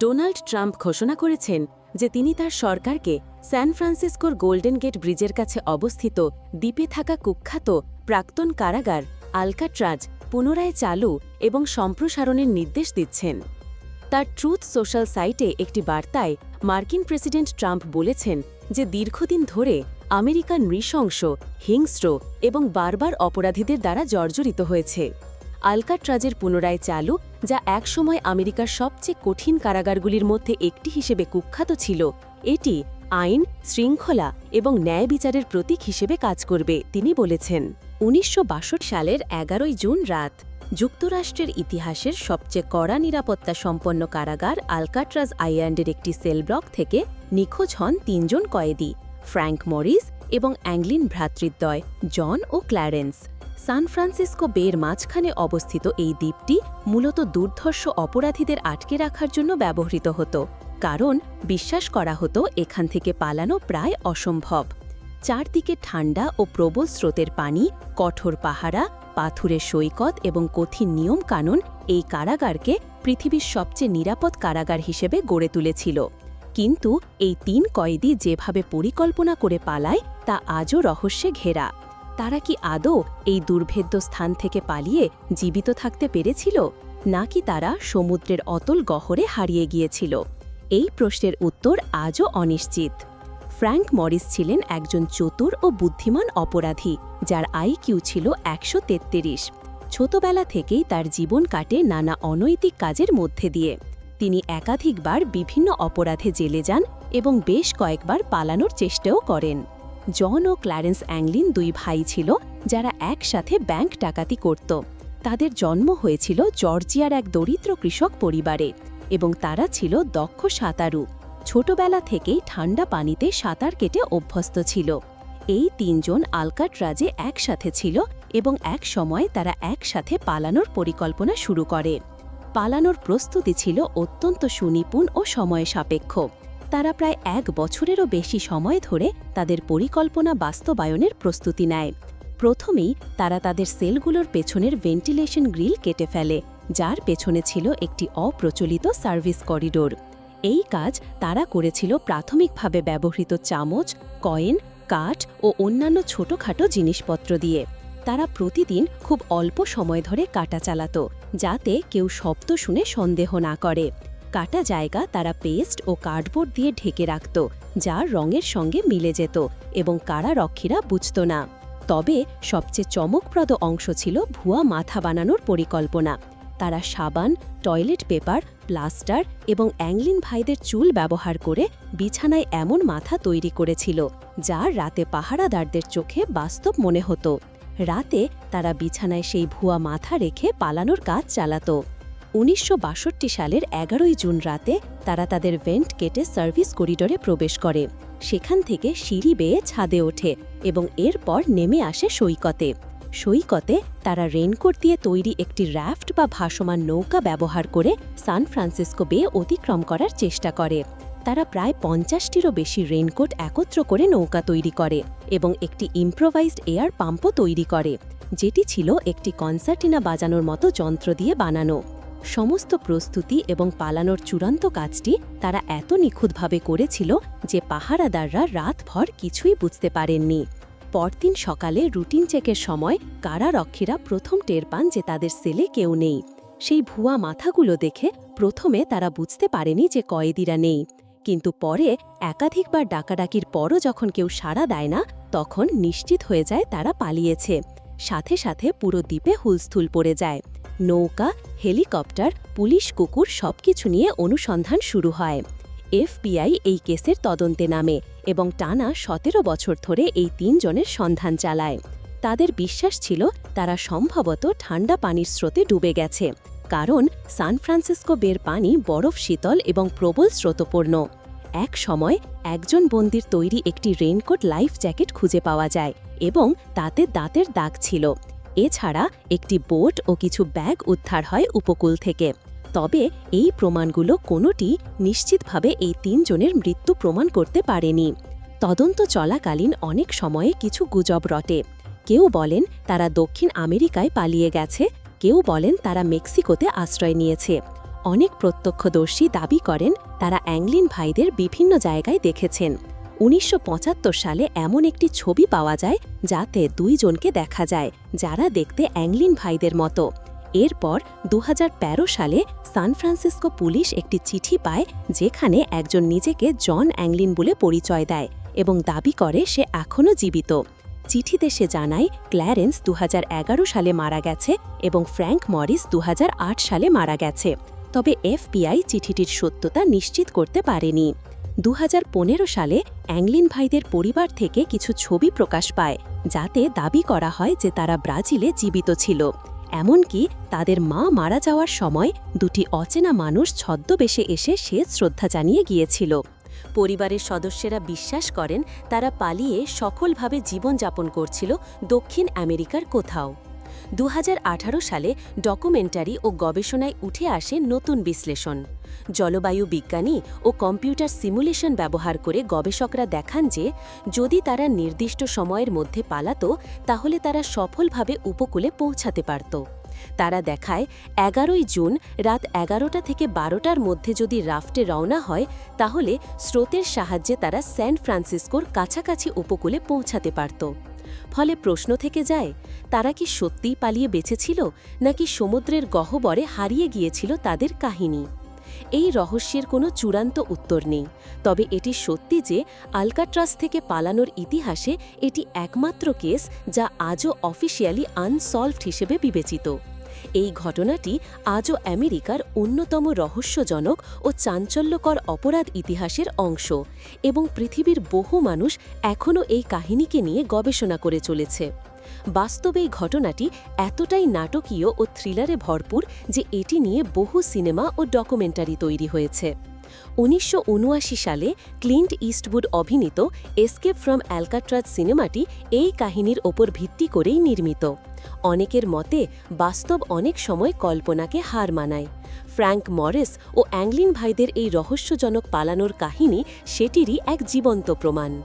Donald Trump ঘোষণা করেছেন যে তিনি তার সরকারকে স্যান ফ্রান্সিসকোর গোল্ডেন গেট ব্রিজের কাছে অবস্থিত দ্বীপে থাকা কুখ্যাত প্রাক্তন কারাগার আলকাট্রাজ পুনরায় চালু এবং সম্প্রসারণের নির্দেশ দিচ্ছেন। তার ট্রুথ সোশ্যাল সাইটে একটি বার্তায় মার্কিন প্রেসিডেন্ট ট্রাম্প বলেছেন যে দীর্ঘদিন ধরে আমেরিকান নৃশংস, হিংস্র এবং বারবার অপরাধীদের দ্বারা জর্জরিত হয়েছে। আলকাট্রাজের পুনরায় চালু, যা একসময় আমেরিকার সবচেয়ে কঠিন কারাগারগুলির মধ্যে একটি হিসেবে কুখ্যাত ছিল। এটি আইন, শৃঙ্খলা এবং ন্যায় বিচারের প্রতীক হিসেবে কাজ করবে, তিনি বলেছেন। উনিশশো বাষট্টি সালের এগারোই জুন রাত, যুক্তরাষ্ট্রের ইতিহাসের সবচেয়ে কড়া নিরাপত্তা সম্পন্ন কারাগার আলকাট্রাজ আইল্যান্ডের একটি সেলব্লক থেকে নিখোঁজ হন তিনজন কয়েদি, ফ্র্যাঙ্ক মরিস এবং অ্যাংলিন ভ্রাতৃদ্বয়, জন ও ক্ল্যারেন্স। সান ফ্রান্সিসকো বের মাঝখানে অবস্থিত এই দ্বীপটি মূলত দুর্ধর্ষ অপরাধীদের আটকে রাখার জন্য ব্যবহৃত হতো, কারণ বিশ্বাস করা হতো এখান থেকে পালানো প্রায় অসম্ভব। চারদিকে ঠান্ডা ও প্রবল স্রোতের পানি, কঠোর পাহারা, পাথুরের সৈকত এবং কঠিন নিয়মকানুন এই কারাগারকে পৃথিবীর সবচেয়ে নিরাপদ কারাগার হিসেবে গড়ে তুলেছিল। কিন্তু এই তিন কয়েদি যেভাবে পরিকল্পনা করে পালায়, তা আজও রহস্যে ঘেরা। তারা কি আদৌ এই দুর্ভেদ্য স্থান থেকে পালিয়ে জীবিত থাকতে পেরেছিল, নাকি তারা সমুদ্রের অতল গহরে হারিয়ে গিয়েছিল? এই প্রশ্নের উত্তর আজও অনিশ্চিত। ফ্র্যাঙ্ক মরিস ছিলেন একজন চতুর ও বুদ্ধিমান অপরাধী, যার আইকিউ ছিল একশো তেত্রিশ। ছোটবেলা থেকেই তার জীবন কাটে নানা অনৈতিক কাজের মধ্যে দিয়ে। তিনি একাধিকবার বিভিন্ন অপরাধে জেলে যান এবং বেশ কয়েকবার পালানোর চেষ্টাও করেন। জন ও ক্লারেন্স অ্যাংলিন দুই ভাই ছিল, যারা একসাথে ব্যাংক ডাকাতি করত। তাদের জন্ম হয়েছিল জর্জিয়ার এক দরিদ্র কৃষক পরিবারে এবং তারা ছিল দক্ষ সাঁতারু। ছোটবেলা থেকেই ঠান্ডা পানিতে সাঁতার কেটে অভ্যস্ত ছিল। এই তিনজন আলকাটরাজে একসাথে ছিল এবং এক সময় তারা একসাথে পালানোর পরিকল্পনা শুরু করে। পালানোর প্রস্তুতি ছিল অত্যন্ত সুনিপুণ ও সময় সাপেক্ষ। তারা প্রায় এক বছরেরও বেশি সময় ধরে তাদের পরিকল্পনা বাস্তবায়নের প্রস্তুতি নেয়। প্রথমেই তারা তাদের সেলগুলোর পেছনের ভেন্টিলেশন গ্রিল কেটে ফেলে, যার পেছনে ছিল একটি অপ্রচলিত সার্ভিস করিডোর। এই কাজ তারা করেছিল প্রাথমিকভাবে ব্যবহৃত চামচ, কয়েন, কাঠ ও অন্যান্য ছোটখাটো জিনিসপত্র দিয়ে। তারা প্রতিদিন খুব অল্প সময় ধরে কাটা চালাত, যাতে কেউ শব্দ শুনে সন্দেহ না করে। কাটা জায়গা তারা পেস্ট ও কার্ডবোর্ড দিয়ে ঢেকে রাখত, যা রঙের সঙ্গে মিলে যেত এবং কারারক্ষীরা বুঝত না। তবে সবচেয়ে চমকপ্রদ অংশ ছিল ভুয়া মাথা বানানোর পরিকল্পনা। তারা সাবান, টয়লেট পেপার, প্লাস্টার এবং অ্যাংলিন ভাইদের চুল ব্যবহার করে বিছানায় এমন মাথা তৈরি করেছিল, যা রাতে পাহারাদারদের চোখে বাস্তব মনে হতো। রাতে তারা বিছানায় সেই ভুয়া মাথা রেখে পালানোর কাজ চালাত। উনিশশো বাষট্টি সালের এগারোই জুন রাতে তারা তাদের ভেন্ট কেটে সার্ভিস করিডোরে প্রবেশ করে। সেখান থেকে সিঁড়ি বেয়ে ছাদে ওঠে এবং এরপর নেমে আসে সৈকতে। সৈকতে তারা রেনকোট দিয়ে তৈরি একটি র্যাফট বা ভাসমান নৌকা ব্যবহার করে সান ফ্রান্সিসকো বে অতিক্রম করার চেষ্টা করে। তারা প্রায় পঞ্চাশটিরও বেশি রেনকোট একত্র করে নৌকা তৈরি করে এবং একটি ইম্প্রোভাইজড এয়ার পাম্পও তৈরি করে, যেটি ছিল একটি কনসার্টিনা বাজানোর মতো যন্ত্র দিয়ে বানানো। সমস্ত প্রস্তুতি এবং পালানোর চূড়ান্ত কাজটি তারা এত নিখুঁতভাবে করেছিল যে পাহারাদাররা রাতভর কিছুই বুঝতে পারেননি। পরদিন সকালে রুটিন চেকের সময় কারারক্ষীরা প্রথম টের পান যে তাদের সেলে কেউ নেই। সেই ভুয়া মাথাগুলো দেখে প্রথমে তারা বুঝতে পারেনি যে কয়েদিরা নেই। কিন্তু পরে একাধিকবার ডাকাডাকির পরও যখন কেউ সাড়া দেয় না, তখন নিশ্চিত হয়ে যায় তারা পালিয়েছে। সাথে সাথে পুরো দ্বীপে হুলস্থুল পড়ে যায়। নৌকা, হেলিকপ্টার, পুলিশ কুকুর সবকিছু নিয়ে অনুসন্ধান শুরু হয়। এফবিআই এই কেসের তদন্তে নামে এবং টানা সতেরো বছর ধরে এই তিনজনের সন্ধান চালায়। তাদের বিশ্বাস ছিল তারা সম্ভবত ঠান্ডা পানির স্রোতে ডুবে গেছে, কারণ সান ফ্রান্সিসকো বের পানি বরফ শীতল এবং প্রবল স্রোতপূর্ণ। এক সময় একজন বন্দির তৈরি একটি রেইনকোট লাইফ জ্যাকেট খুঁজে পাওয়া যায় এবং তাতে দাঁতের দাগ ছিল। এছাড়া একটি বোট ও কিছু ব্যাগ উদ্ধার হয় উপকূল থেকে। তবে এই প্রমাণগুলো কোনোটি নিশ্চিতভাবে এই তিনজনের মৃত্যু প্রমাণ করতে পারেনি। তদন্ত চলাকালীন অনেক সময়ে কিছু গুজব রটে। কেউ বলেন তারা দক্ষিণ আমেরিকায় পালিয়ে গেছে, কেউ বলেন তারা মেক্সিকোতে আশ্রয় নিয়েছে। অনেক প্রত্যক্ষদর্শী দাবি করেন তারা অ্যাংলিন ভাইদের বিভিন্ন জায়গায় দেখেছেন। উনিশশো পঁচাত্তর সালে এমন একটি ছবি পাওয়া যায় যাতে দুইজনকে দেখা যায়, যারা দেখতে অ্যাংলিন ভাইদের মতো। এরপর দু হাজার তেরো সালে সান ফ্রান্সিসকো পুলিশ একটি চিঠি পায় যেখানে একজন নিজেকে জন অ্যাংলিন বলে পরিচয় দেয় এবং দাবি করে সে এখনও জীবিত। চিঠিতে সে জানায়, ক্ল্যারেন্স দু হাজার এগারো সালে মারা গেছে এবং ফ্র্যাঙ্ক মরিস দু হাজার আট সালে মারা গেছে। তবে এফবিআই চিঠিটির সত্যতা নিশ্চিত করতে পারেনি। দু হাজার পনেরো সালে অ্যাংলিন ভাইদের পরিবার থেকে কিছু ছবি প্রকাশ পায়, যাতে দাবি করা হয় যে তারা ব্রাজিলে জীবিত ছিল। এমনকি তাদের মা মারা যাওয়ার সময় দুটি অচেনা মানুষ ছদ্মবেশে এসে সে শ্রদ্ধা জানিয়ে গিয়েছিল। পরিবারের সদস্যরা বিশ্বাস করেন, তারা পালিয়ে সফলভাবে জীবনযাপন করছিল দক্ষিণ আমেরিকার কোথাও। দু হাজার আঠারো সালে ডকুমেন্টারি ও গবেষণায় উঠে আসে নতুন বিশ্লেষণ। জলবায়ু বিজ্ঞানী ও কম্পিউটার সিমুলেশন ব্যবহার করে গবেষকরা দেখান যে, যদি তারা নির্দিষ্ট সময়ের মধ্যে পালাতো, তাহলে তারা সফলভাবে উপকূলে পৌঁছাতে পারত। তারা দেখায়, এগারোই জুন রাত এগারোটা থেকে বারোটার মধ্যে যদি রাফটে রওনা হয়, তাহলে স্রোতের সাহায্যে তারা স্যান ফ্রান্সিসকোর কাছাকাছি উপকূলে পৌঁছাতে পারত। ফলে প্রশ্ন থেকে যায়, তারা কি সত্যিই পালিয়ে বেঁচেছিল নাকি সমুদ্রের গহ্বরে হারিয়ে গিয়েছিল তাদের কাহিনী? এই রহস্যের কোনো চূড়ান্ত উত্তর নেই, তবে এটি সত্যি যে আলকাট্রাস থেকে পালানোর ইতিহাসে এটি একমাত্র কেস যা আজও অফিসিয়ালি আনসলভড হিসেবে বিবেচিত। এই ঘটনাটি আজও আমেরিকার অন্যতম রহস্যজনক ও চাঞ্চল্যকর অপরাধ ইতিহাসের অংশ এবং পৃথিবীর বহু মানুষ এখনও এই কাহিনীকে নিয়ে গবেষণা করে চলেছে। বাস্তবে এই ঘটনাটি এতটাই নাটকীয় ও থ্রিলারে ভরপুর যে এটি নিয়ে বহু সিনেমা ও ডকুমেন্টারি তৈরি হয়েছে। উনিশশো উনআশি সালে ক্লিন্ট ইস্টউড অভিনীত এসকেপ ফ্রম অ্যালকাট্রাজ সিনেমাটি এই কাহিনীর ওপর ভিত্তি করেই নির্মিত। অনেকের মতে, বাস্তব অনেক সময় কল্পনাকে হার মানায়। ফ্র্যাঙ্ক মরেস ও অ্যাংলিন ভাইদের এই রহস্যজনক পালানোর কাহিনী সেটিরই এক জীবন্ত প্রমাণ।